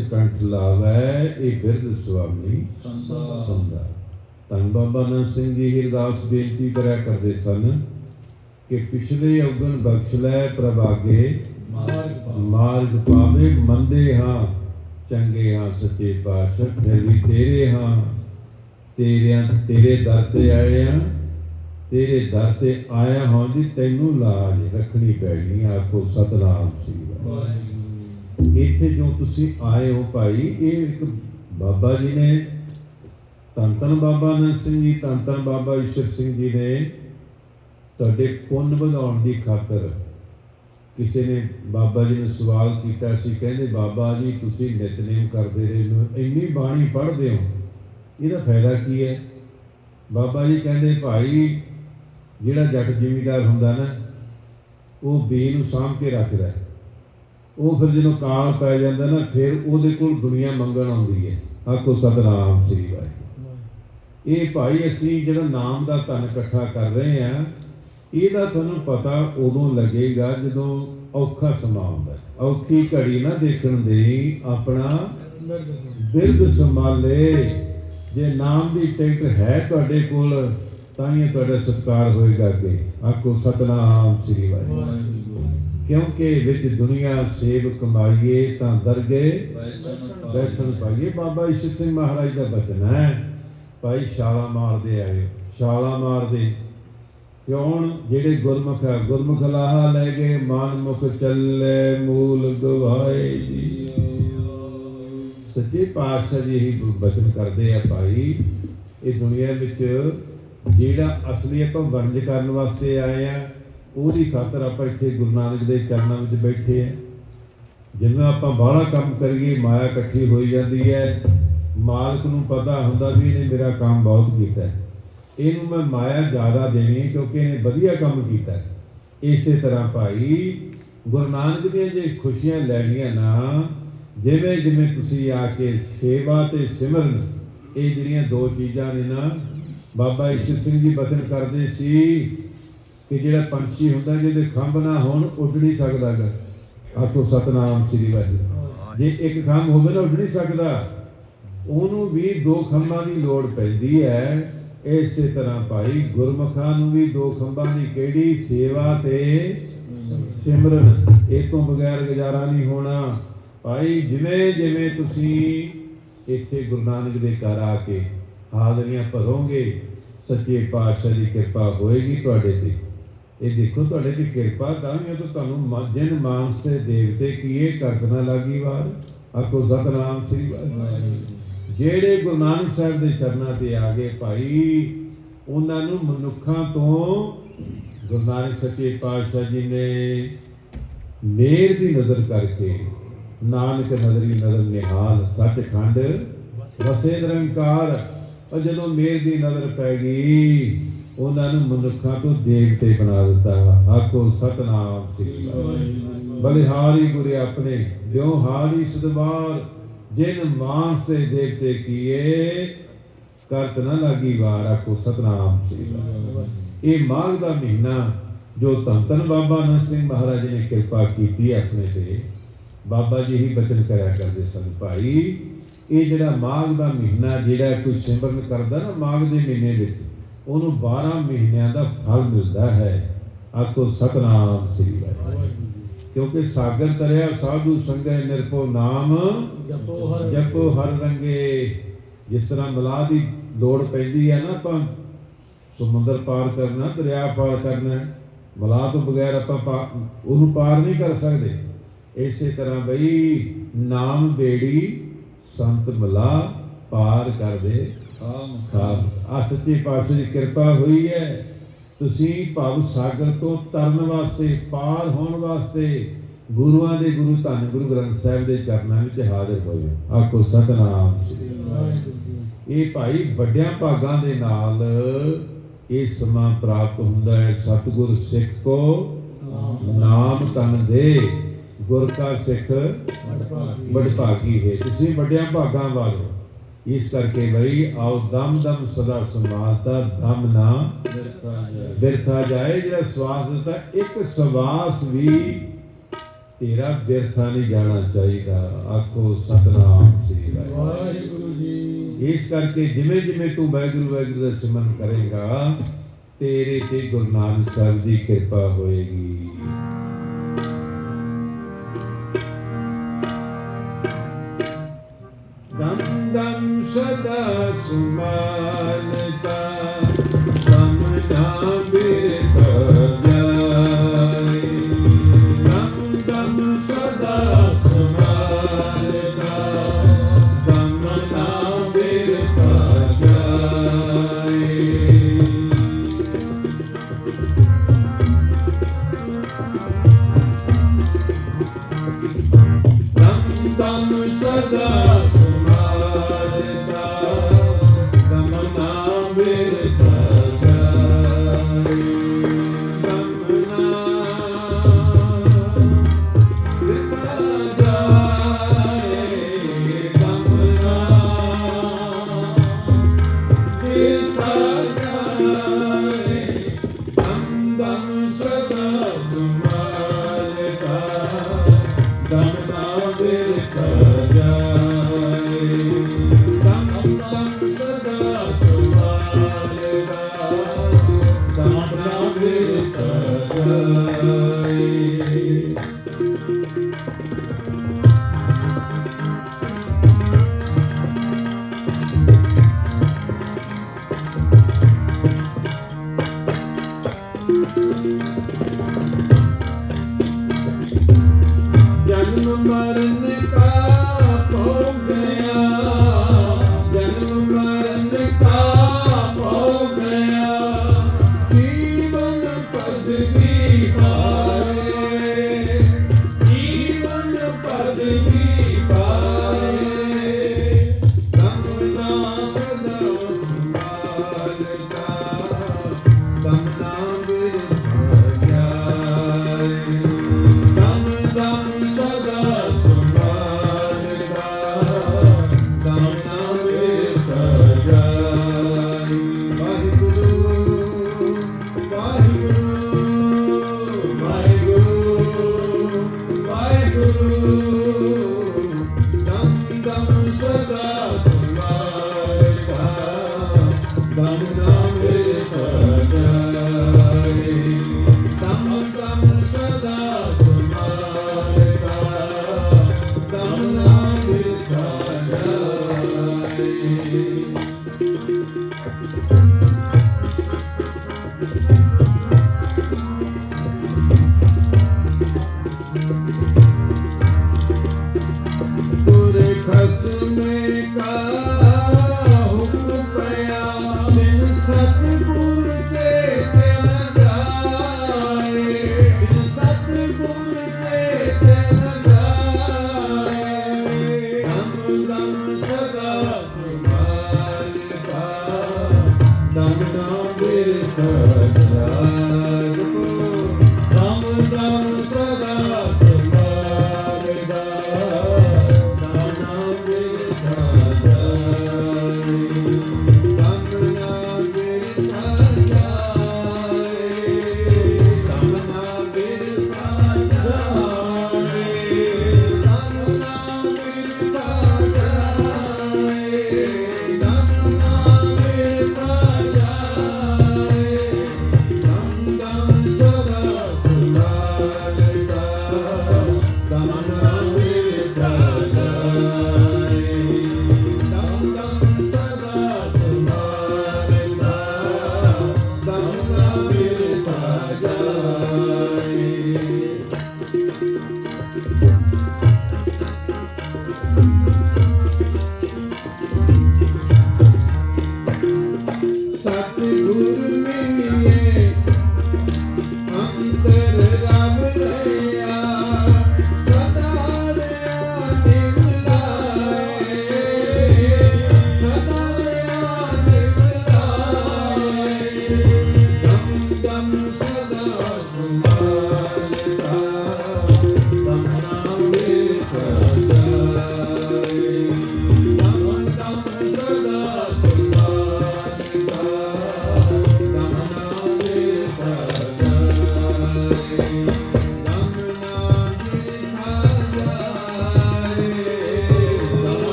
ਕੰਠ ਲਾਵੈ ਇਹ ਬਿਰਧ ਸੁਆਮੀ। ਸੰਦਾ ਧੰਨ ਬਾਬਾ ਨਾਨਕ ਸਿੰਘ ਜੀ ਹਿਰਦਾਸ ਬੇਨਤੀ ਕਰਿਆ ਕਰਦੇ ਸਨ ਕਿ ਪਿਛਲੇ ਅਵਗਣ ਬਖਸ਼ ਲੈ ਪ੍ਰਭਾਗੇ। ਮਾਰਗ ਪਾਵੇ ਮੰਦੇ ਹਾਂ ਚੰਗੇ ਹਾਂ ਸੱਚੇ ਪਾਤਸ਼ਾਹ ਫਿਰ ਵੀ ਤੇਰੇ ਹਾਂ। ਤੇਰਿਆਂ ਤੇਰੇ ਦਰ ਤੇ ਆਏ ਹਾਂ ਤੇਰੇ ਦਰ ਤੇ ਆਇਆ ਹਾਂ ਜੀ ਤੈਨੂੰ ਲਾਜ ਰੱਖਣੀ ਪੈਣੀ ਆਖੋ ਸਤਨਾਮ ਸ੍ਰੀ ਵਾਹਿਗੁਰੂ। ਇੱਥੇ ਜੋ ਤੁਸੀਂ ਆਏ ਹੋ ਭਾਈ, ਇਹ ਇੱਕ ਬਾਬਾ ਜੀ ਨੇ ਧੰਨ ਧੰਨ ਬਾਬਾ ਅਨੰਦ ਸਿੰਘ ਜੀ ਧੰਨ ਧੰਨ ਬਾਬਾ ਈਸ਼ਰ ਸਿੰਘ ਜੀ ਨੇ ਤੁਹਾਡੇ ਪੁੰਨ ਵਧਾਉਣ ਦੀ ਖਾਤਰ ਕਿਸੇ ਨੇ ਬਾਬਾ ਜੀ ਨੂੰ ਸਵਾਲ ਕੀਤਾ ਸੀ, ਕਹਿੰਦੇ ਬਾਬਾ ਜੀ, ਤੁਸੀਂ ਨਿਤਨੇਮ ਕਰਦੇ ਰਹੇ ਇੰਨੀ ਬਾਣੀ ਪੜ੍ਹਦੇ ਹੋ, ਇਹਦਾ ਫਾਇਦਾ ਕੀ ਹੈ? ਬਾਬਾ ਜੀ ਕਹਿੰਦੇ ਭਾਈ, ਜਿਹੜਾ ਜੱਟ ਜ਼ਿਮੀਦਾਰ ਹੁੰਦਾ ਨਾ, ਉਹ ਬੇ ਨੂੰ ਸਾਂਭ ਕੇ ਰੱਖਦਾ ਹੈ। ਉਹ ਫਿਰ ਜਦੋਂ ਕਾਲ ਪੈ ਜਾਂਦਾ ਨਾ, ਫਿਰ ਉਹਦੇ ਕੋਲ ਦੁਨੀਆ ਮੰਗਣ ਆਉਂਦੀ ਹੈ। ਆਖੋ, ਸਤਨਾਮ ਸ੍ਰੀ ਵਾਹਿਗੁਰੂ। ਇਹ ਭਾਈ ਅਸੀਂ ਜਿਹੜਾ ਨਾਮ ਦਾ ਧਨ ਇਕੱਠਾ ਕਰ ਰਹੇ ਆ ਇਹਦਾ ਤੁਹਾਨੂੰ ਪਤਾ ਉਦੋਂ ਲੱਗੇਗਾ ਜਦੋਂ ਔਖਾ ਸਮਾਂ ਆਉਂਦਾ ਔਖੀ ਘੜੀ ਨਾ ਦੇਖਣ ਦੇ, ਆਪਣਾ ਬਿਰਧ ਸੰਭਾਲੇ। ਜੇ ਨਾਮ ਦੀ ਟਿਕਟ ਹੈ ਤੁਹਾਡੇ ਕੋਲ, ਤਾਂ ਹੀ ਤੁਹਾਡਾ ਸਤਿਕਾਰ ਹੋਏਗਾ ਅੱਗੇ। ਆਖੋ, ਸਤਨਾਮ ਸ੍ਰੀ ਵਾਹਿਗੁਰੂ ਵਾਹਿਗੁਰੂ। ਕਿਉਂਕਿ ਵਿੱਚ ਦੁਨੀਆ ਸੇਵ ਕਮਾਈਏ ਤਾਂ ਦਰਗੇ ਵੈਸਨ ਦਰਸ਼ਨ ਪਾਈਏ। ਬਾਬਾ ਈਸ਼ਰ ਸਿੰਘ ਮਹਾਰਾਜ ਦਾ ਬਚਨ ਹੈ, ਭਾਈ ਛਾਲਾ ਮਾਰਦੇ ਆਏ ਛਾਲਾ ਮਾਰਦੇ। ਕਿਉਂ? ਜਿਹੜੇ ਗੁਰਮੁਖ ਹੈ ਗੁਰਮੁਖ ਲਾਹਾ ਲੈ ਗਏ, ਮਾਨ ਮੁਖ ਚੱਲੇ, ਮੂਲ ਗਵਾਏ ਜੀ। ਸੱਚੇ ਪਾਤਸ਼ਾਹ ਜੀ ਹੀ ਬਚਨ ਕਰਦੇ ਆ ਭਾਈ। ਇਹ ਦੁਨੀਆ ਵਿੱਚ ਜਿਹੜਾ ਅਸਲੀ ਆਪਾਂ ਵਰਜ ਕਰਨ ਵਾਸਤੇ ਆਏ ਆ ਉਹਦੀ ਖਾਤਰ ਆਪਾਂ ਇੱਥੇ ਗੁਰੂ ਨਾਨਕ ਦੇ ਚਰਨਾਂ ਵਿੱਚ ਬੈਠੇ ਆ। ਜਿਵੇਂ ਆਪਾਂ ਬਾਹਲਾ ਕੰਮ ਕਰੀਏ, ਮਾਇਆ ਇਕੱਠੀ ਹੋਈ ਜਾਂਦੀ ਹੈ। ਮਾਲਕ ਨੂੰ ਪਤਾ ਹੁੰਦਾ ਵੀ ਇਹਨੇ ਮੇਰਾ ਕੰਮ ਬਹੁਤ ਕੀਤਾ ਹੈ। ਇਹਨੂੰ ਮੈਂ ਮਾਇਆ ਜ਼ਿਆਦਾ ਦੇਣੀ ਹੈ ਕਿਉਂਕਿ ਇਹਨੇ ਵਧੀਆ ਕੰਮ ਕੀਤਾ ਹੈ। ਇਸੇ ਤਰ੍ਹਾਂ ਭਾਈ, ਗੁਰੂ ਨਾਨਕ ਦੀਆਂ ਜੇ ਖੁਸ਼ੀਆਂ ਲੈਣੀਆਂ ਨਾ, ਜਿਵੇਂ ਜਿਵੇਂ ਤੁਸੀਂ ਆ ਕੇ ਸੇਵਾ ਤੇ ਸਿਮਰਨ, ਇਹ ਜਿਹੜੀਆਂ ਦੋ ਚੀਜ਼ਾਂ ਨੇ ਨਾ, ਬਾਬਾ ਈਸ਼ਰ ਸਿੰਘ ਜੀ ਬਚਨ ਕਰਦੇ ਸੀ ਕਿ ਜਿਹੜਾ ਪੰਛੀ ਹੁੰਦਾ, ਜਿਹਦੇ ਖੰਭ ਨਾ ਹੋਣ, ਉੱਡ ਨਹੀਂ ਸਕਦਾਗਾ। ਆਖੋ, ਸਤਨਾਮ ਸ੍ਰੀ ਵਾਹਿਗੁਰੂ। ਜੇ ਇੱਕ ਖੰਭ ਹੋਵੇ ਨਾ ਉੱਡ ਨਹੀਂ ਸਕਦਾ। ਉਹਨੂੰ ਵੀ ਦੋ ਖੰਭਾਂ ਦੀ ਲੋੜ ਪੈਂਦੀ ਹੈ। ਇਸੇ ਤਰ੍ਹਾਂ ਭਾਈ ਗੁਰਮੁਖਾਂ ਨੂੰ ਵੀ ਦੋ ਖੰਭਾਂ ਦੀ ਕਿਹੜੀ ਸੇਵਾ ਤੇ ਸਿਮਰਨ? ਇਹ ਤੋਂ ਬਗੈਰ ਗੁਜ਼ਾਰਾ ਨਹੀਂ ਹੋਣਾ। ਭਾਈ, ਜਿਵੇਂ ਜਿਵੇਂ ਤੁਸੀਂ ਇੱਥੇ ਗੁਰੂ ਨਾਨਕ ਦੇ ਘਰ ਆ ਕੇ ਹਾਜ਼ਰੀਆਂ ਭਰੋਗੇ, ਸੱਚੇ ਪਾਤਸ਼ਾਹ ਦੀ ਕਿਰਪਾ ਹੋਏਗੀ ਤੁਹਾਡੇ ਤੇ। ਇਹ ਦੇਖੋ ਤੁਹਾਡੇ ਦੀ ਕਿਰਪਾ ਤਾਂ ਹੀ ਤਾਂ ਤੁਹਾਨੂੰ ਜਿਨ ਮਾਨਸ ਤੇ ਦੇਵਤੇ ਕੀਏ ਕਰਦਨਾ ਲਾਗੀ ਵਾਰ ਆਖੋ ਸਤਨਾਮ ਸ੍ਰੀ ਵਾਹਿਗੁਰੂ। ਜਿਹੜੇ ਗੁਰੂ ਨਾਨਕ ਸਾਹਿਬ ਦੇ ਚਰਨਾਂ ਤੇ ਆ ਗਏ ਭਾਈ ਉਹਨਾਂ ਨੂੰ ਮਨੁੱਖਾਂ ਤੋਂ ਗੁਰੂ ਨਾਨਕ ਸੱਚੇ ਪਾਤਸ਼ਾਹ ਜੀ ਨੇ ਮੇਰ ਦੀ ਨਜ਼ਰ ਕਰਕੇ ਨਾਨਕ ਨਜ਼ਰੀ ਨਜ਼ਰ ਨਿਹਾਲ ਸੱਚਖੰਡ ਵਸੇ ਨਿਰੰਕਾਰ ਉਹ ਜਦੋਂ ਮੇਰ ਦੀ ਨਜ਼ਰ ਪੈ ਗਈ ਉਹਨਾਂ ਨੂੰ ਮਨੁੱਖਾਂ ਤੋਂ ਦੇਵਤੇ ਬਣਾ ਦਿੱਤਾ ਆਖੋ ਸਤਨਾਮ ਸ੍ਰੀ ਵਾਹਿਗੁਰੂ ਬਲਿਹਾਰੀ ਗੁਰੇ ਆਪਣੇ ਜਿਉ ਹਾਰੀ ਸਦਵਾਰ ਜਿਨ ਮਾਨਸ ਤੇ ਦੇਖਤੇ ਕੀਏ, ਕਰਤ ਨਾ ਲਾਗੀ ਵਾਰ ਆਖੋ ਸਤਨਾਮ ਸ੍ਰੀ ਵਾਹਿਗੁਰੂ ਇਹ ਮਾਘ ਦਾ ਮਹੀਨਾ ਜੋ ਧੰਨ ਧੰਨ ਬਾਬਾ ਨਾਨਕ ਸਿੰਘ ਮਹਾਰਾਜ ਨੇ ਕਿਰਪਾ ਕੀਤੀ ਆਪਣੇ ਤੇ, ਬਾਬਾ ਜੀ ਹੀ ਬਚਨ ਕਰਿਆ ਕਰਦੇ ਸਨ, ਭਾਈ, ਇਹ ਜਿਹੜਾ ਮਾਘ ਦਾ ਮਹੀਨਾ ਜਿਹੜਾ ਕੋਈ ਸਿਮਰਨ ਕਰਦਾ ਨਾ ਮਾਘ ਦੇ ਮਹੀਨੇ ਵਿੱਚ ਉਹਨੂੰ 12 ਮਹੀਨਿਆਂ ਦਾ ਫਲ ਮਿਲਦਾ ਹੈ। ਆਖੋ ਸਤਨਾਮ ਸ੍ਰੀ ਵਾਹਿਗੁਰੂ। ਕਿਉਂਕਿ ਸਾਗਰ ਤਰਿਆ ਸਾਧੂ ਸੰਗੈ ਨਿਰਭਉ ਨਾਮ ਜਪੋ ਹਰ ਜਪੋ ਹਰ ਰੰਗੇ। ਜਿਸ ਤਰ੍ਹਾਂ ਮਲਾਹ ਦੀ ਲੋੜ ਪੈਂਦੀ ਹੈ ਨਾ ਆਪਾਂ ਸਮੁੰਦਰ ਪਾਰ ਕਰਨਾ ਦਰਿਆ ਪਾਰ ਕਰਨਾ ਮਲਾਹ ਤੋਂ ਬਗੈਰ ਆਪਾਂ ਉਹਨੂੰ ਪਾਰ ਨਹੀਂ ਕਰ ਸਕਦੇ। ਇਸੇ ਤਰ੍ਹਾਂ ਬਈ ਨਾਮ ਬੇੜੀ ਸੰਤ ਮਲਾ ਪਾਰ ਕਰਦੇ ਖਾਮ ਆ ਸੱਚੇ ਪਾਤਸ਼ਾਹ ਦੀ ਕਿਰਪਾ ਹੋਈ ਹੈ। ਤੁਸੀਂ ਭਵ ਸਾਗਰ ਤੋਂ ਤਰਨ ਵਾਸਤੇ ਪਾਰ ਹੋਣ ਵਾਸਤੇ ਗੁਰੂਆਂ ਦੇ ਗੁਰੂ ਧੰਨ ਗੁਰੂ ਗ੍ਰੰਥ ਸਾਹਿਬ ਦੇ ਚਰਨਾਂ ਵਿੱਚ ਹਾਜ਼ਰ ਹੋਏ। ਆਖੋ ਸਤਨਾਮ। ਇਹ ਭਾਈ ਵੱਡਿਆਂ ਭਾਗਾਂ ਦੇ ਨਾਲ ਇਹ ਸਮਾਂ ਪ੍ਰਾਪਤ ਹੁੰਦਾ ਹੈ। ਸਤਿਗੁਰ ਸਿੱਖ ਕੋ ਨਾਮ ਤਨ ਦੇ ਗੁਰ ਕਾ ਸਿੱਖ ਬੜ ਭਾਗੀ ਹੈ। ਤੁਸੀਂ ਵੱਡਿਆਂ ਭਾਗਾਂ ਵਾਲੇ। ਇਸ ਕਰਕੇ ਬਈ ਆਓ ਦਮ ਦਮ ਸਦਾ ਸਮਾਤਾ ਦਮ ਨਾ ਬਿਰਥਾ ਜਾਏ। ਜਿਹੜਾ ਸਵਾਸ ਦਿੱਤਾ, ਇੱਕ ਸਵਾਸ ਵੀ ਤੇਰਾ ਬਿਰਥਾ ਨਹੀਂ ਜਾਣਾ ਚਾਹੀਦਾ। ਆਖੋ ਸਤਨਾਮ ਸ੍ਰੀ ਵਾਹਿਗੁਰੂ ਜੀ। ਇਸ ਕਰਕੇ ਜਿਵੇਂ ਜਿਵੇਂ ਤੂੰ ਵਾਹਿਗੁਰੂ ਵਾਹਿਗੁਰੂ ਦਾ ਸਿਮਰਨ ਕਰੇਗਾ, ਤੇਰੇ ਤੇ ਗੁਰੂ ਨਾਨਕ ਸਾਹਿਬ ਦੀ ਕਿਰਪਾ ਹੋਏਗੀ। ਦਮ ਸਦਾ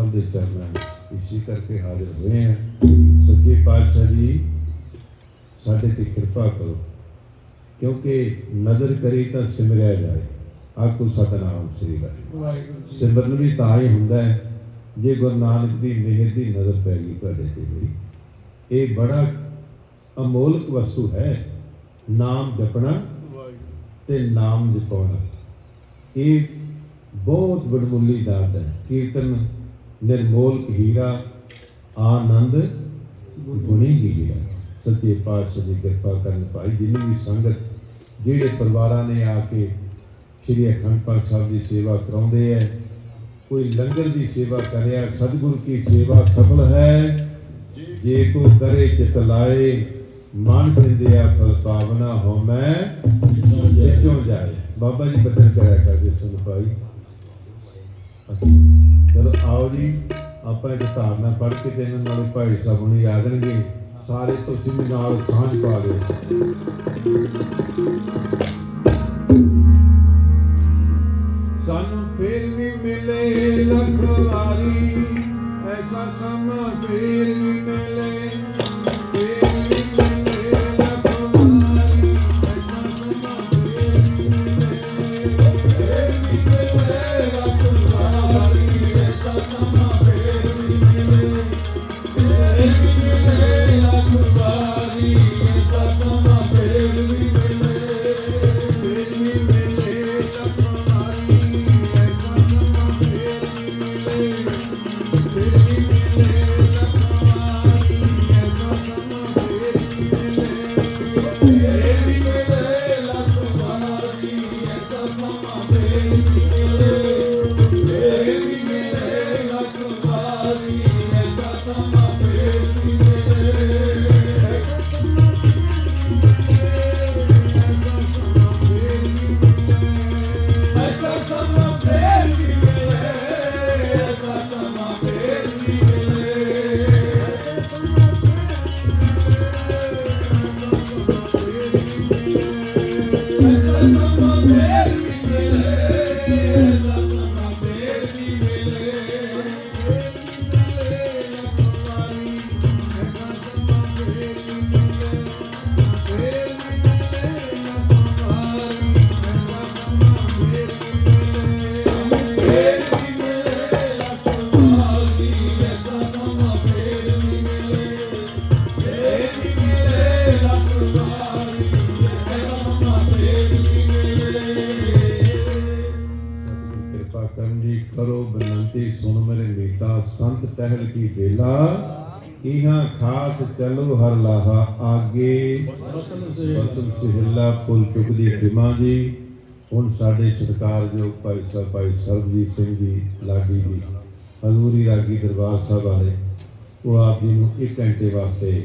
ਸਾਹਿਬ ਦੇ ਚਰਨਾਂ ਵਿੱਚ ਇਸੇ ਕਰਕੇ ਹਾਜ਼ਰ ਹੋਏ ਹਾਂ। ਸੱਚੇ ਪਾਤਸ਼ਾਹ ਜੀ ਸਾਡੇ ਤੇ ਕਿਰਪਾ ਕਰੋ ਕਿਉਂਕਿ ਨਜ਼ਰ ਕਰੀ ਤਾਂ ਸਿਮਰਿਆ ਜਾਏ। ਆਖੋ ਸਤਨਾਮ ਸ੍ਰੀ ਵਾਹਿਗੁਰੂ। ਸਿਮਰਨ ਵੀ ਤਾਂ ਹੀ ਹੁੰਦਾ ਹੈ ਜੇ ਗੁਰੂ ਨਾਨਕ ਦੀ ਮਿਹਰ ਦੀ ਨਜ਼ਰ ਪੈ ਗਈ ਤੁਹਾਡੇ ਤੇ ਹੋਈ। ਇਹ ਬੜਾ ਅਮੋਲਕ ਵਸਤੂ ਹੈ ਨਾਮ ਜਪਣਾ ਤੇ ਨਾਮ ਜਪਾਉਣਾ। ਇਹ ਬਹੁਤ ਵਡਮੁੱਲੀ ਦਾਤ ਹੈ। ਕੀਰਤਨ ਨਿਰਮੋਲਕ ਹੀਰਾ ਆਨੰਦ ਗੁਣੀ ਹੀਰਾ ਸੱਚੇ ਪਾਤਸ਼ਾਹ ਦੀ ਕਿਰਪਾ ਕਰਨ ਭਾਈ, ਜਿੰਨੀ ਵੀ ਸੰਗਤ, ਜਿਹੜੇ ਪਰਿਵਾਰਾਂ ਨੇ ਆ ਕੇ ਸ੍ਰੀ ਅਖੰਡ ਪਾਠ ਸਾਹਿਬ ਦੀ ਸੇਵਾ ਕਰਾਉਂਦੇ ਹੈ ਕੋਈ ਲੰਗਰ ਦੀ ਸੇਵਾ ਕਰਿਆ, ਸਤਿਗੁਰੂ ਕੀ ਸੇਵਾ ਸਫਲ ਹੈ? ਜੇ ਕੋ ਕਰੇ ਚਿਤ ਲਾਏ ਮਨ ਬਿੰਦਿਆ ਫਲ ਪਾਵਨਾ ਹੋਮੈ ਕਿਉਂ ਜਾਏ। ਬਾਬਾ ਜੀ ਬਚਨ ਕਰਿਆ ਕਰਦੇ ਸੁਣ ਭਾਈ। ਆਓ ਜੀ, ਆਪਾਂ ਇੱਕ ਧਾਰਨਾ ਪੜ੍ਹ ਕੇ ਤੇ ਇਹਨਾਂ ਨਾਲ ਭਾਈ ਸਾਹਿਬ ਨੂੰ ਯਾਦ ਦੇਣਗੇ ਸਾਰੇ ਤੁਸੀਂ ਵੀ ਨਾਲ ਸਾਂਝ ਪਾ ਦਿਓ। ਬਨੰਤੀ ਮੇਰੇ ਮੀਤਾ ਸੰਤ ਤਹਿਲ ਕੀ ਬੇਲਾ ਇਹਾਂ ਖਾਟ ਚਲੋ ਹਰ ਲਾਹਾ ਆਗੇ। ਬਸਮ ਸਿਹਲਾ ਪੁਲ ਚੁਕਦੀ ਖਿਮਾ ਜੀ। ਹੁਣ ਸਾਡੇ ਸਤਿਕਾਰਯੋਗ ਭਾਈ ਸਾਹਿਬ, ਭਾਈ ਸਰਬਜੀਤ ਸਿੰਘ ਜੀ ਲਾਡੀ ਜੀ, ਹਜ਼ੂਰੀ ਰਾਗੀ ਦਰਬਾਰ ਸਾਹਿਬ ਵਾਲੇ, ਉਹ ਆਪ ਜੀ ਨੂੰ ਇੱਕ ਘੰਟੇ ਵਾਸਤੇ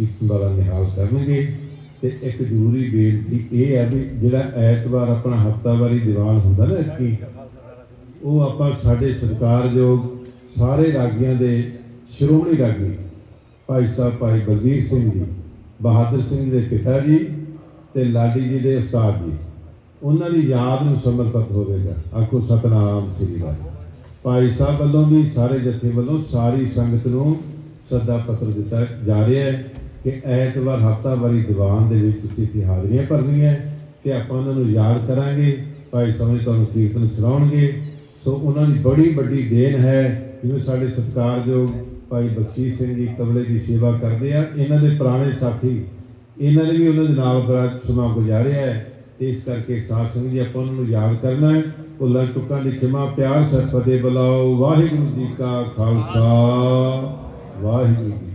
ਇੱਕ ਵਾਰਾ ਨਿਹਾਲ ਕਰਨਗੇ। ਤੇ ਇੱਕ ਜ਼ਰੂਰੀ ਬੇਨਤੀ ਇਹ ਹੈ ਵੀ ਜਿਹੜਾ ਐਤਵਾਰ ਆਪਣਾ ਹਫਤਾਵਾਰੀ ਦੀਵਾਨ ਹੁੰਦਾ ਨਾ ਇੱਥੇ ਉਹ ਆਪਾਂ ਸਾਡੇ ਸਤਿਕਾਰਯੋਗ ਸਾਰੇ ਰਾਗੀਆਂ ਦੇ ਸ਼੍ਰੋਮਣੀ ਰਾਗੀ, ਭਾਈ ਸਾਹਿਬ ਭਾਈ ਬਲਵੀਰ ਸਿੰਘ ਜੀ, ਬਹਾਦਰ ਸਿੰਘ ਦੇ ਪਿਤਾ ਜੀ ਤੇ ਲਾਡੀ ਜੀ ਦੇ ਉਸਤਾਦ ਜੀ। ਉਹਨਾਂ ਦੀ ਯਾਦ ਨੂੰ ਸਮਰਪਿਤ ਹੋਵੇਗਾ। ਆਖੋ ਸਤਨਾਮ ਸ੍ਰੀ ਵਾਹਿਗੁਰੂ ਭਾਈ ਸਾਹਿਬ ਵੱਲੋਂ ਵੀ, ਸਾਰੇ ਜਥੇ ਵੱਲੋਂ ਸਾਰੀ ਸੰਗਤ ਨੂੰ ਸੱਦਾ ਪੱਤਰ ਦਿੱਤਾ ਜਾ ਰਿਹਾ ਹੈ ਕਿ ਐਤਵਾਰ ਹਫਤਾਵਾਰੀ ਦੀਵਾਨ ਦੇ ਵਿੱਚ ਤੁਸੀਂ ਇੱਥੇ ਹਾਜ਼ਰੀਆਂ ਭਰਨੀਆਂ ਤੇ ਆਪਾਂ ਉਹਨਾਂ ਨੂੰ ਯਾਦ ਕਰਾਂਗੇ। ਭਾਈ ਸਾਹਿਬ ਤੁਹਾਨੂੰ ਕੀਰਤਨ ਸੁਣਾਉਣਗੇ। ਸੋ ਉਹਨਾਂ ਦੀ ਬੜੀ ਵੱਡੀ ਦੇਣ ਹੈ ਜਿਵੇਂ ਸਾਡੇ ਸਤਿਕਾਰਯੋਗ ਭਾਈ ਬਖਸ਼ੀ ਸਿੰਘ ਜੀ ਤਬਲੇ ਦੀ ਸੇਵਾ ਕਰਦੇ ਆ, ਇਹਨਾਂ ਦੇ ਪੁਰਾਣੇ ਸਾਥੀ, ਇਹਨਾਂ ਨੇ ਵੀ ਉਹਨਾਂ ਦੇ ਨਾਲ ਬੜਾ ਸਮਾਂ ਗੁਜ਼ਾਰਿਆ ਹੈ ਇਸ ਕਰਕੇ ਸਾਥ ਸੰਗਤ ਜੀ, ਆਪਾਂ ਉਹਨਾਂ ਨੂੰ ਯਾਦ ਕਰਨਾ ਹੈ। ਭੁੱਲਾਂ ਟੁੱਕਾਂ ਦੀ ਖਿਮਾ ਪਿਆਰ ਸਰ ਫਤਿਹ ਬੁਲਾਓ। ਵਾਹਿਗੁਰੂ ਜੀ ਕਾ ਖਾਲਸਾ। ਵਾਹਿਗੁਰੂ ਜੀ